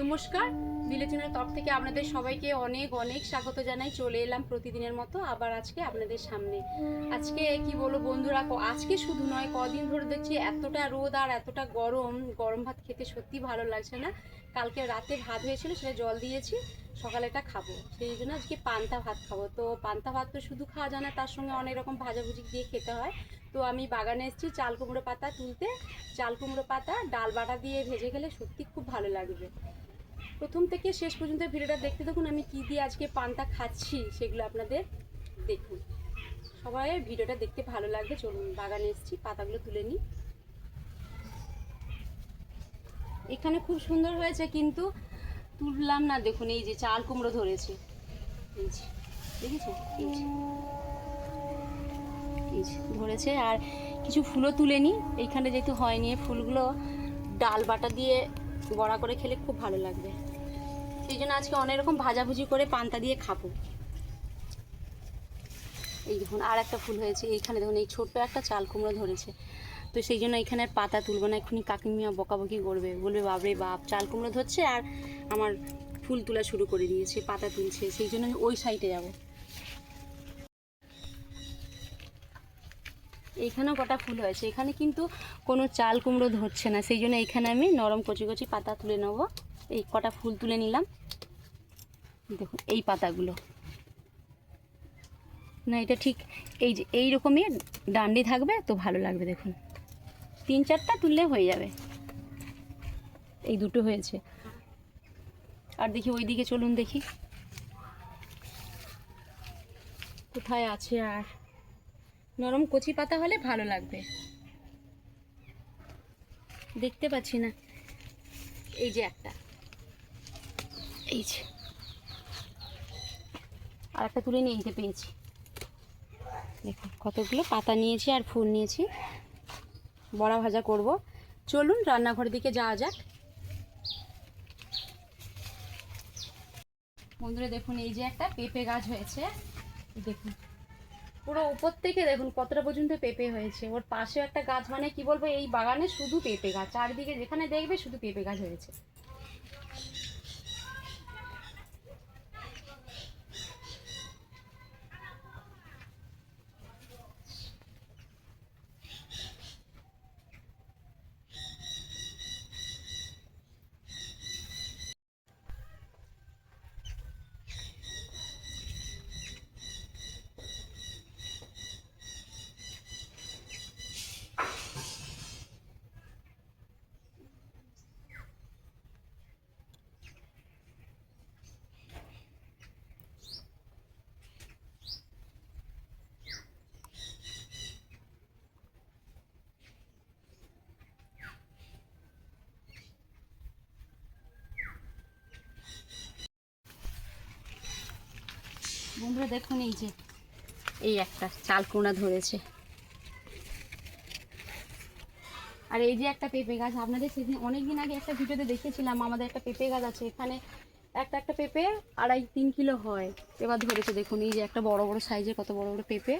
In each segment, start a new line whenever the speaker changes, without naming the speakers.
নমস্কার। বিলেচনের তরফ থেকে আপনাদের সবাইকে অনেক অনেক স্বাগত জানাই। চলে এলাম প্রতিদিনের মতো আবার আজকে আপনাদের সামনে। আজকে কি বলব বন্ধুরা আজকে শুধু নয়, কদিন ধরে দেখছি এতটা রোদ আর এতটা গরম। গরম ভাত খেতে সত্যি ভালো লাগছে না। কালকে রাতে ভাত হয়েছিল, সেটা জল দিয়েছি, সকালে এটা খাব। সেই জন্য আজকে পান্তা ভাত খাব। তো পান্তা ভাত তো শুধু খাওয়া যায় না, তার সঙ্গে অনেক রকম ভাজাভুজি দিয়ে খেতে হয়। তো আমি বাগানে এসেছি চাল কুমড়ো পাতা তুলতে। চাল কুমড়ো পাতা, ডাল বাটা দিয়ে ভেজে গেলে সত্যি খুব ভালো লাগবে। প্রথম থেকে শেষ পর্যন্ত ভিডিওটা দেখতে দেখুন, আমি কি দিয়ে আজকে পান্তা খাচ্ছি সেগুলো আপনাদের দেখুন। সবাই ভিডিওটা দেখতে ভালো লাগবে, চলুন বাগানে এসেছি, পাতাগুলো তুলে নিই। এখানে খুব সুন্দর হয়েছে কিন্তু তুললাম না, দেখুন এই যে চাল কুমড়ো ধরেছে। ধরেছে, আর কিছু ফুলও তুলে নিই। এইখানে যেহেতু হয়নি, ফুলগুলো ডাল বাটা দিয়ে বড়া করে খেলে খুব ভালো লাগবে। সেই জন্য আজকে অনেক রকম ভাজাভুজি করে পান্তা দিয়ে খাব। এই দেখুন, আর একটা ফুল হয়েছে। এইখানে দেখুন, এই ছোট্ট একটা চাল কুমড়ো ধরেছে। তো সেই জন্য এখানে পাতা তুলবো না, এক্ষুনি কাকিমিয়া বকাবকি করবে। বলবে বাবরে বাপ, চাল কুমড়ো ধরছে আর আমার ফুল তোলা শুরু করে দিয়েছে, পাতা তুলছে। সেই জন্য আমি ওই সাইডে যাব। এইখানেও কটা ফুল হয়েছে। এখানে কিন্তু কোনো চাল কুমড়ো ধরছে না। সেই জন্য এখানে আমি নরম কচি কচি পাতা তুলে নেব। এই কটা ফুল তুলে নিলাম। দেখুন, এই পাতাগুলো। না, এটা ঠিক এই যে এই রকমই ডান্ডি থাকবে, তো ভালো লাগবে দেখুন। তিন চারটা তুললে হয়ে যাবে। এই দুটো হয়েছে। আর দেখি ওই দিকে চলুন দেখি। কোথায় আছে আর? নরম কচি পাতা হলে ভালো লাগবে। দেখতে পাচ্ছি না। এই যে একটা। এই যে। আর একটা তুলে নিয়ে নিতে পেয়েছি। দেখুন কতগুলো পাতা নিয়েছি আর ফুল নিয়েছি। বড়া ভাজা করব। চলুন রান্নাঘরের দিকে যাওয়া যাক। বন্ধুরা, দেখুন, এই যে একটা পেঁপে গাছ হয়েছে। দেখুন, পুরো উপর থেকে দেখুন কতটা পর্যন্ত পেঁপে হয়েছে। ওর পাশে একটা গাছ মানে কি বলব, এই বাগানে শুধু পেঁপে গাছ। চারিদিকে যেখানে দেখবে শুধু পেঁপে গাছ হয়েছে। বন্ধুরা দেখুন এই যে, এই একটা চাল কোনা ধরেছে। আর এই যে একটা পেঁপে গাছ, আপনাদের সেদিন অনেক দিন আগে একটা ভিডিওতে দেখেছিলাম, আমাদের একটা পেঁপে গাছ আছে, এখানে একটা একটা পেঁপে আড়াই তিন কিলো হয়। এবার ধরেছে, দেখুন এই যে একটা বড় বড় সাইজের কত বড় বড় পেঁপে।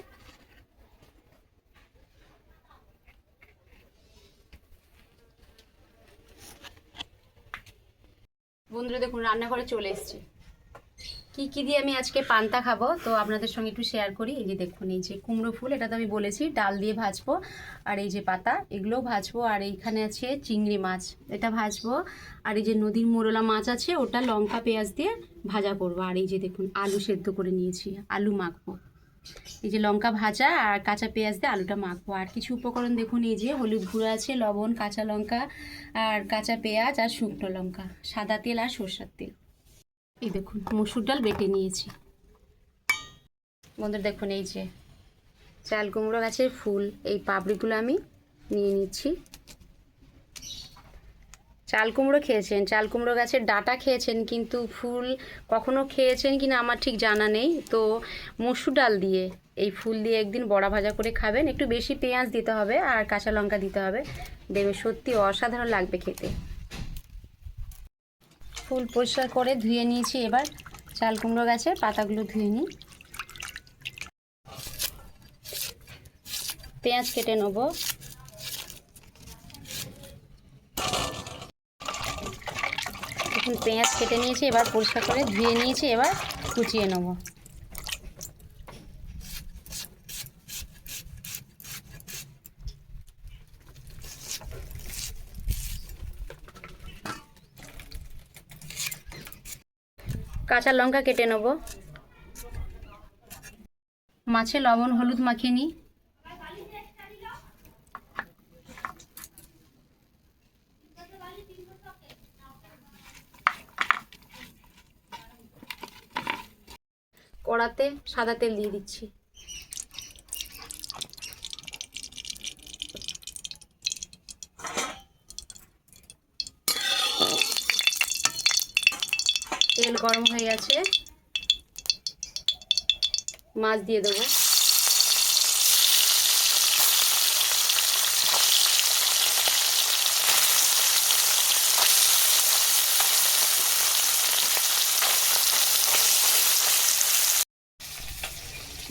বন্ধুরা দেখুন, রান্নাঘরে চলে এসছে। কি কি দিয়ে আমি আজকে পান্তা খাব, তো আপনাদের সঙ্গে একটু শেয়ার করি। এই যে দেখুন, এই যে কুমড়ো ফুল, এটা তো আমি বলেছি, ডাল দিয়ে ভাজবো। আর এই যে পাতা, এগুলোও ভাজবো। আর এইখানে আছে চিংড়ি মাছ, এটা ভাজবো। আর এই যে নদীর মোরলা মাছ আছে, ওটা লঙ্কা, পেঁয়াজ দিয়ে ভাজা করব। আর এই যে দেখুন, আলু সেদ্ধ করে নিয়েছি, আলু মাখবো। এই যে লঙ্কা ভাজা আর কাঁচা পেঁয়াজ দিয়ে আলুটা মাখবো। আর কিছু উপকরণ দেখুন, এই যে হলুদ গুঁড়ো আছে, লবণ, কাঁচা লঙ্কা আর কাঁচা পেঁয়াজ আর শুকনো লঙ্কা, সাদা তেল আর সর্ষার তেল। এই দেখুন, মসুর ডাল বেটে নিয়েছি। বন্ধুরা দেখুন, এই যে চাল কুমড়ো, গাছের ফুল, এই পাপড়িগুলো আমি নিয়ে নিচ্ছি। চাল কুমড়ো খেয়েছেন, চাল কুমড়ো গাছের ডাটা খেয়েছেন, কিন্তু ফুল কখনো খেয়েছেন কিনা আমার ঠিক জানা নেই। তো মসুর ডাল দিয়ে, এই ফুল দিয়ে একদিন বড়া ভাজা করে খাবেন। একটু বেশি পেঁয়াজ দিতে হবে আর কাঁচা লঙ্কা দিতে হবে। দেখবে সত্যি অসাধারণ লাগবে খেতে। ফুল পরিষ্কার করে ধুয়ে নিয়েছি এবার। চাল কুমড়ো গাছের পাতাগুলো ধুয়ে নিই। পেঁয়াজ কেটে নেব। এখন পেঁয়াজ কেটে নিয়েছি, এবার পরিষ্কার করে ধুয়ে নিয়েছি, এবার কুচিয়ে নেব। কাঁচা লঙ্কা কেটে নেব। মাছে লবণ হলুদ মাখিয়ে নিই। কড়াতে সাদা তেল দিয়ে দিচ্ছি। তেল গরম হয়ে গেছে। মাছ দিয়ে দেবো।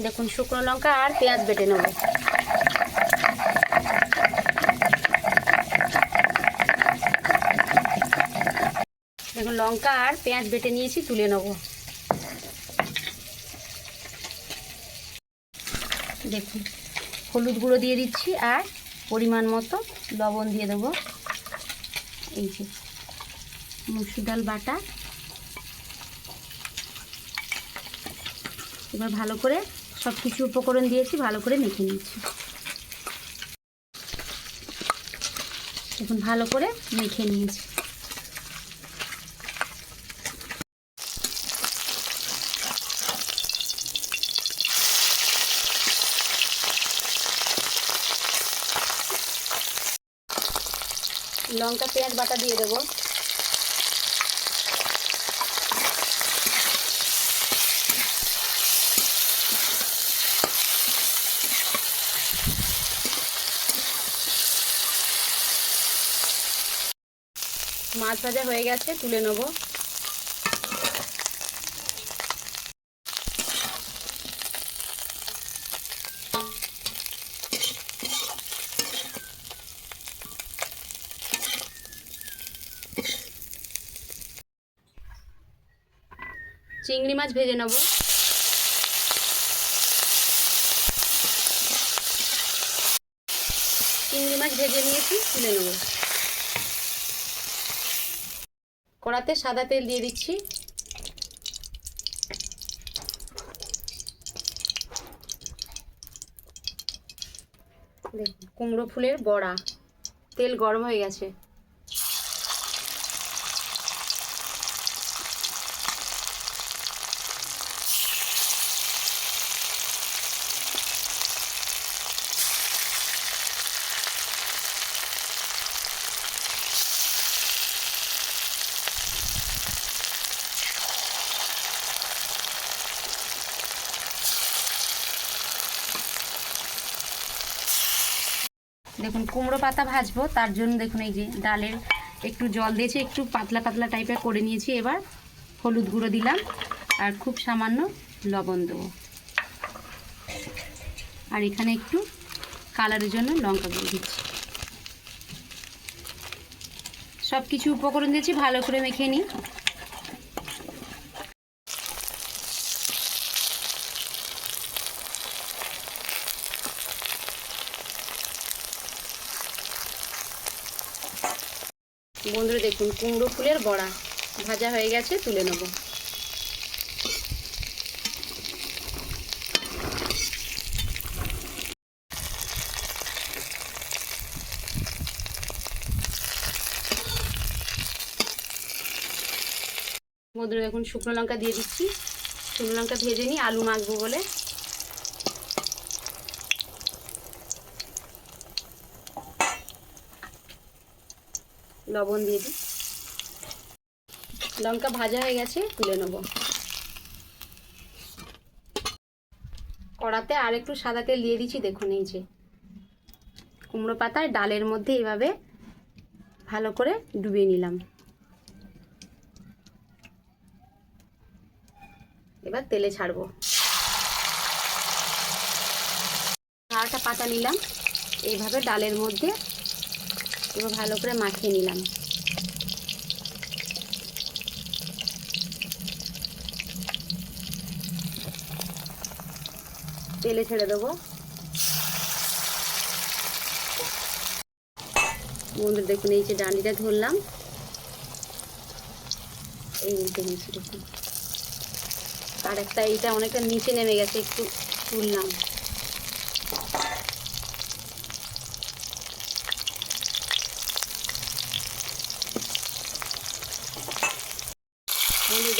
দেখুন শুকনো লঙ্কা আর পেঁয়াজ বেটে নেব। লঙ্কা আর পেঁয়াজ বেটে নিয়েছি, তুলে নেব। দেখুন, হলুদ গুঁড়ো দিয়ে দিচ্ছি আর পরিমাণ মতো লবণ দিয়ে দেবো। এই যে, মুসুর ডাল বাটা। এবার ভালো করে সব কিছু উপকরণ দিয়েছি, ভালো করে মেখে নিয়েছি এখন ভালো করে মেখে নিয়েছি। লঙ্কা পেঁয়াজ বাটা দিয়ে দেবো। মাছ ভাজা হয়ে গেছে তুলে নেব। চিংড়ি মাছ ভেজে নেব। চিংড়ি মাছ ভেজে নিয়েছি, তুলে নেব। কড়াতে সাদা তেল দিয়ে দিচ্ছি। কুমড়ো ফুলের বড়া, তেল গরম হয়ে গেছে। দেখুন, কুমড়ো পাতা ভাজবো, তার জন্য দেখুন এই যে ডালের একটু জল দিয়েছি, একটু পাতলা পাতলা টাইপের করে নিয়েছি, এবার হলুদ গুঁড়ো দিলাম, আর খুব সামান্য লবণ দেবো। আর এখানে একটু কালারের জন্য লঙ্কা গুঁড়ো দিচ্ছি। সব কিছু উপকরণ দিয়েছি, ভালো করে মেখে নিই বন্ধুরা দেখুন কুমড়ো ফুলের বড়া। ভাজা হয়ে গেছে, তুলে নেব। বন্ধুরা দেখুন শুকনো লঙ্কা দিয়ে দিচ্ছি। শুকনো লঙ্কা ভেজে নিই আলু মাখবো বলে। লবণ দিয়ে দিই। লঙ্কা ভাজা হয়ে গেছে, তুলে নেব। কড়াতে আর একটু সাদা তেল দিয়ে দিচ্ছি, দেখুন এই যে। কুমড়ো পাতায় ডালের মধ্যে এভাবে ভালো করে ডুবিয়ে নিলাম। এবার তেলে ছাড়বো। আরেকটা পাতা নিলাম, এইভাবে ডালের মধ্যে ভালো করে মাখিয়ে নিলাম। তেলে ছেড়ে দেবো। বন্ধু দেখুন, এই যে ডান্ডিটা ধরলাম। এই নিচে দেখুন আর একটা এইটা অনেকটা নিচে নেমে গেছে, একটু তুললাম।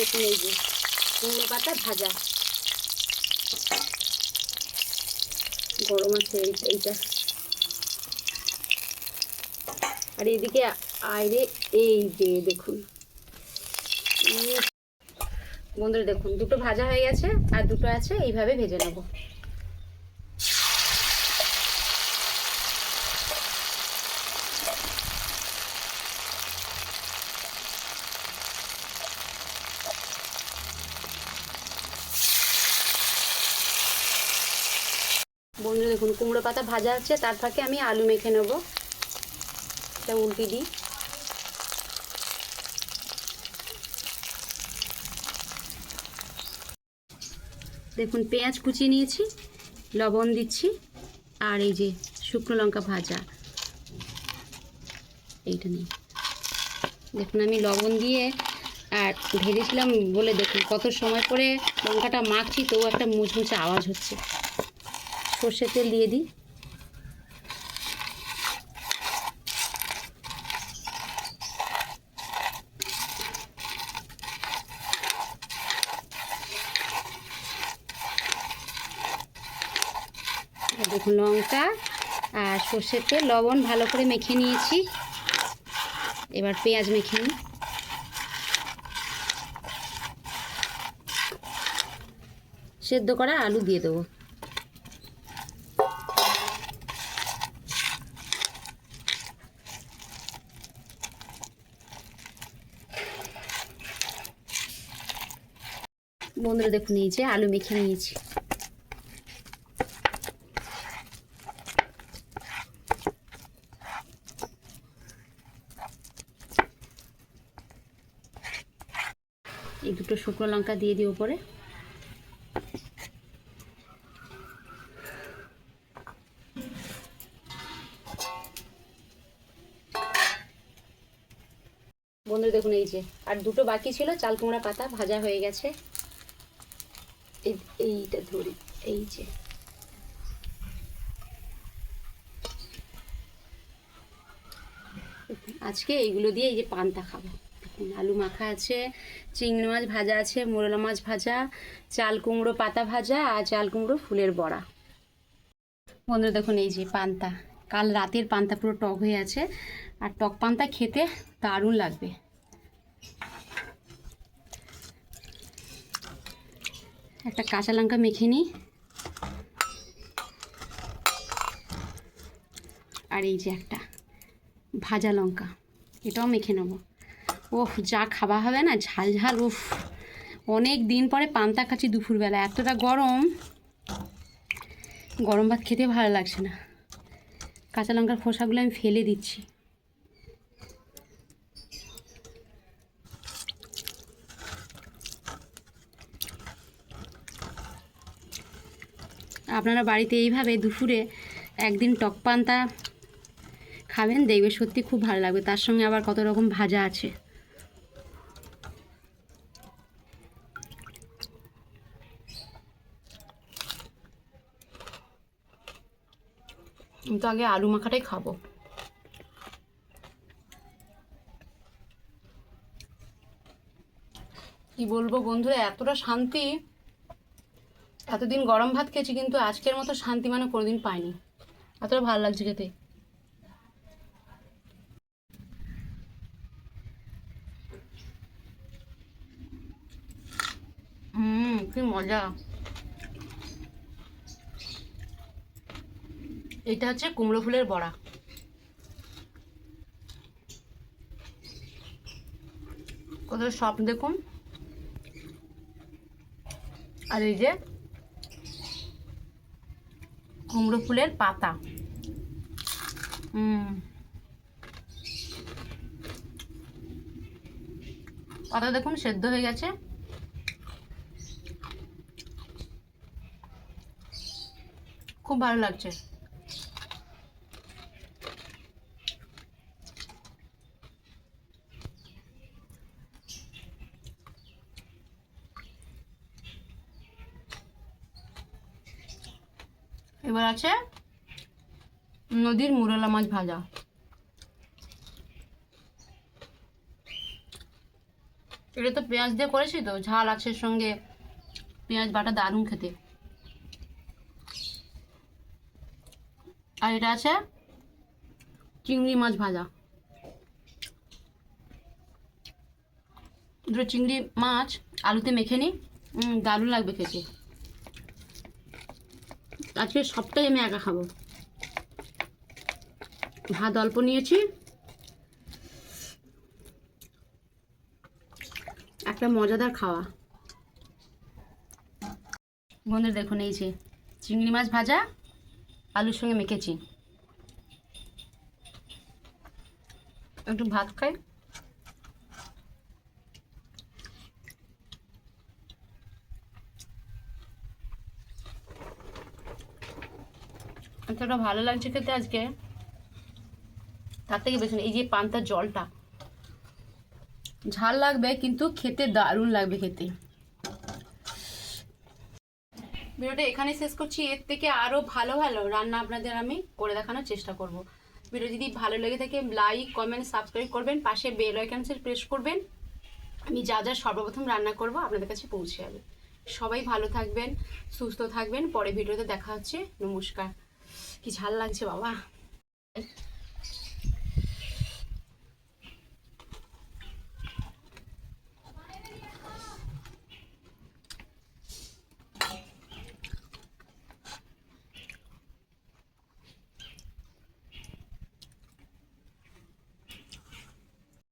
দেখুন, এই যে পাতা ভাজা। গরম আছে এইটা। আর এদিকে আয়রে এই যে দেখুন। বন্ধুরা দেখুন, দুটো ভাজা হয়ে গেছে, আর দুটো আছে, এইভাবে ভেজে নেব বন্ধুরা দেখুন কুমড়ো পাতা ভাজা হচ্ছে তার ফাঁকে আমি আলু মেখে নেব। এটা উল্টি দিই। দেখুন, পেঁয়াজ কুচিয়ে নিয়েছি, লবণ দিচ্ছি, আর এই যে শুকনো লঙ্কা ভাজা। এইটা নিয়ে দেখুন, আমি লবণ দিয়ে আর ভেজেছিলাম বলে দেখুন, কত সময় পরে লঙ্কাটা মাখছি, তবু একটা মুচমুচে আওয়াজ হচ্ছে। সর্ষের তেল দিয়ে দিই। দেখুন লঙ্কা আর সর্ষের তেল লবণ ভালো করে মেখে নিয়েছি। এবার পেঁয়াজ মেখে নিই। সেদ্ধ করা আলু দিয়ে দেবো বন্ধুরা দেখুন, এই যে আলু মেখে নিয়েছি। এই দুটো শুকনো লঙ্কা দিয়ে দিই ওপরে। বন্ধুরা, দেখুন, এই যে। আর দুটো বাকি ছিল, চাল কুমড়া পাতা ভাজা হয়ে গেছে। এইটা ধরি, এই যে। আজকে এইগুলো দিয়ে এই যে পান্তা খাব। আলু মাখা আছে, চিংড়ি মাছ ভাজা আছে, মোরলা মাছ ভাজা, চাল কুমড়ো পাতা ভাজা আর চাল কুমড়ো ফুলের বড়া। বন্ধুরা, দেখুন এই যে পান্তা। কাল রাতের পান্তা পুরো টক হয়ে আছে। আর টক পান্তা খেতে দারুণ লাগবে। একটা কাঁচা লঙ্কা মেখে নিই। আর এই যে একটা ভাজা লঙ্কা, এটাও মেখে নেব। ওফ যা খাওয়া হবে না, ঝাল ঝাল, উফ। অনেক দিন পরে পান্তা খাচ্ছি দুপুরবেলা, এতটা গরম। গরম ভাত খেতে ভালো লাগছে না। কাঁচা লঙ্কার খোসাগুলো আমি ফেলে দিচ্ছি। আপনারা বাড়িতে এইভাবে দুপুরে একদিন টক পান্তা খাবেন, দেখবে সত্যি খুব ভালো লাগবে। তার সঙ্গে আবার কত রকম ভাজা আছে। আমি তো আগে আলু মাখাটাই খাব। কি বলব বন্ধুরা, এতটা শান্তি এতদিন গরম ভাত খেয়েছি, কিন্তু আজকের মতো শান্তি মানে কোনোদিন পাইনি। এতটা ভালো লাগছে খেতে। হুম, কি মজা। এটা হচ্ছে কুমড়ো ফুলের বড়া। কত সব দেখুন। আর এই যে কুমড়ো ফুলের পাতা। পাতা দেখুন সেদ্ধ হয়ে গেছে।
খুব ভালো লাগছে এবার আছে? নদীর মুরলা মাছ ভাজা। এটা তো পেঁয়াজ দিয়ে করেছি তো, ঝাল আছে সঙ্গে পেঁয়াজ, বাটা, দারুণ খেতে। আর এটা আছে চিংড়ি মাছ ভাজা। দুটো চিংড়ি মাছ আলুতে মেখে নিই। দারুণ লাগবে খেতে। আজকে সবটাই আমি একা খাব। ভাত অল্প নিয়েছি। একটা মজাদার খাওয়া। বন্ধুরা দেখুন, এই যে চিংড়ি মাছ ভাজা, আলুর সঙ্গে মেখেছি। একটু ভাত খাই। এতটা ভালো লাগছে খেতে আজকে। তার থেকে বেশি এই যে পান্তার জলটা। ঝাল লাগবে, কিন্তু খেতে দারুণ লাগবে খেতে। ভিডিওটা এখানে শেষ করছি। এর থেকে আরও ভালো ভালো রান্না আপনাদের আমি করে দেখানোর চেষ্টা করব। ভিডিও যদি ভালো লেগে থাকে লাইক কমেন্ট সাবস্ক্রাইব করবেন। পাশে বেল আইকনসের প্রেস করবেন। আমি যা যা সর্বপ্রথম রান্না করব আপনাদের কাছে পৌঁছে যাবে। সবাই ভালো থাকবেন, সুস্থ থাকবেন। পরে ভিডিওতে দেখা হচ্ছে। নমস্কার। কি ঝাল লাগছে বাবা